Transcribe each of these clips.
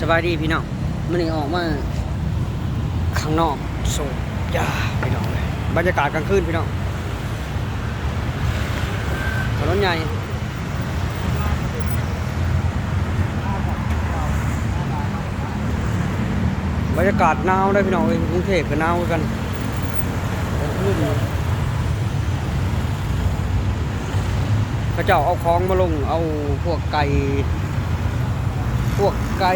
สบายดีพี่น้องมันนี่ออกมาข้างนอกสูบยาพี่น้องเลยบรรยากาศกลางคืนพี่น้องถนนใหญ่บรรยากาศหนาวเลยพี่น้องเอ้ยกรุงเทพก็หนาวกันกลางคืนนี่เขาเจ้าเอาของมาลงเอาพวกไก่ พวกไก่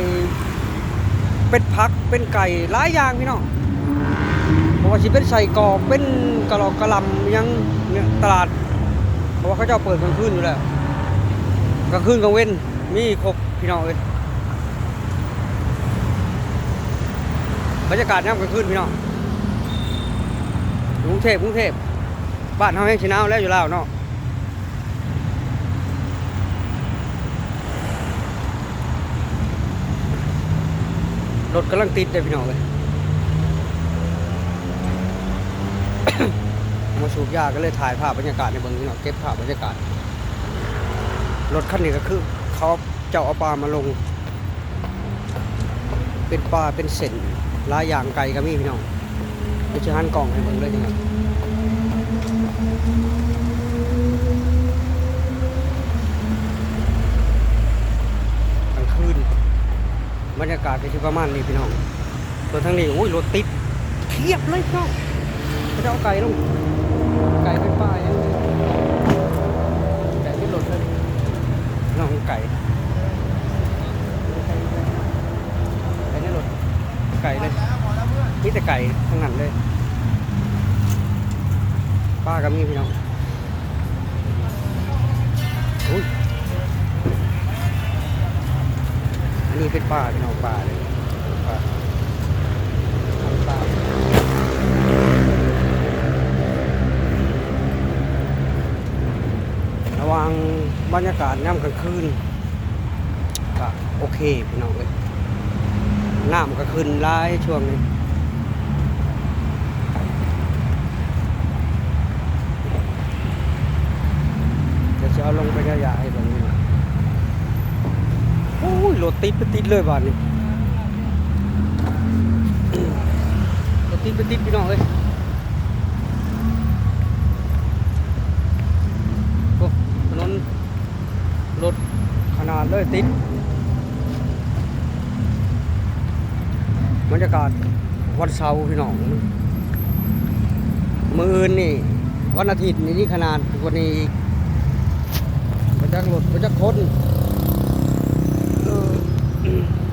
เป็ดพักเป็นไก่หลายอย่างพี่น้องเพราะว่าสิเป็นใส่กอกเป็นกระหลอกกระลำยังเนี่ยตลาด เพราะว่าเขาเจ้าเปิดกลางคืนอยู่แล้วกลางคืนกลางเว้นมีครบพี่น้องเอ้ยบรรยากาศยามกลางคืนพี่น้องกรุงเทพกรุงเทพบ้านเฮาแห้งชินาวแล้วอยู่แล้วเนาะ ถกำลังติดเลยพี่น้องเลยมาสูบยาก็เลยถ่ายภาพบรรยากาศในเบื้องพี่น้องเก็บภาพบรรยากาศ รถคันนี้ก็คือเขาเจ้าเอาปลามาลง เป็นปลาเป็นเส้นลายอย่างไก่ก็มีพี่น้องดี๋ยวจะหันกล่องให้เบิ่งเลยนะครับ บรรยากาศก็คือประมาณนี้พี่น้องส่วนทางนี้โอ้ยรถติดเทียบเลยพี่น้องเขาจะเอาไก่ลงไก่เป็นป้ายังไก่ที่รถเลยน้องไก่ไก่ในรถไก่เลยมีแต่ไก่ทั้งนั้นเลย ป้ากับมีพี่น้องอุ้ย นนี้เป็นป่าพี่น้องป่าเลยป่าป่าระวังบรรยากาศย่ำกลางคืนก็โอเคพี่น้องเลยน้ำก็ขึ้นร้ายช่วงนี้จะเอาลงไปขยายแบบนี้ ยรถติดไปติดเลยบ้านนี้รถติดไปติดพี่น้องเอ้ยโอ้ถนนรถขนาดเลยติดบรรยากาศวันเสาร์พี่น้องมืออื่นนี่ วันอาทิตย์นี่ขนาดกวันนี้อีกบรรยากาศรถบรรยากาศคน Mm-hmm.